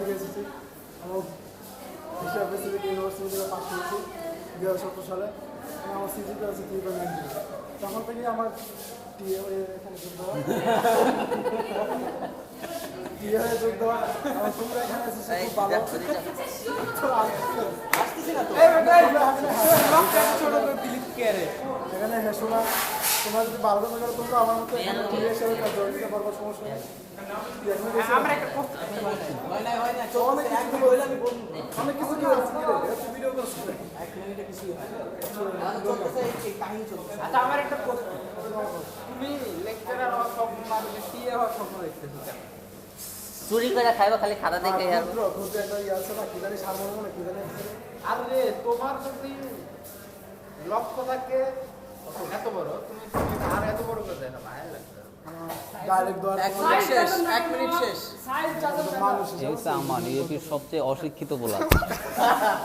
থেকে এসেছি এবং হিসাব ফেসিলিটি ইউনিভার্সিটি থেকে পাস করেছি দু হাজার সতেরো সালে। এবং আমার সিজিপি আছে থ্রি পয়েন্ট নাইন তখন থেকে আমার টিএ এখানে যোগ দেওয়া। টিএ যোগ দেওয়া। তোমরা এখানে এসেছি খুব ভালো। এখানে হেসোলা তোমরা যদি কথা করো তোমরা আমার মতো এখানে টিএ হিসেবে জয়েন দিতে পারব সমস্যা নেই তুই এখানে গেছিস? তো অনেক কিছু বলে আমি বলব। অনেক কিছু কি হচ্ছে কি রে? তুই ভিডিও করছিস আচ্ছা আমার একটা তুমি লেকচারার হওয়ার স্বপ্ন মানে টিএ হওয়ার স্বপ্ন দেখতেছো? চুরি করে খাইবা খালি খাতা দেখে আর একটা ইয়ে আছে না কি জানি সারমর্ম না কি জানি আছে। আরে তোমার যদি লক্ষ্য থাকে এত বড়? তুমি আর এত বড় করে দেয় না? ভাই লাগবে। মানুষ এই সবচেয়ে অশিক্ষিত বলা।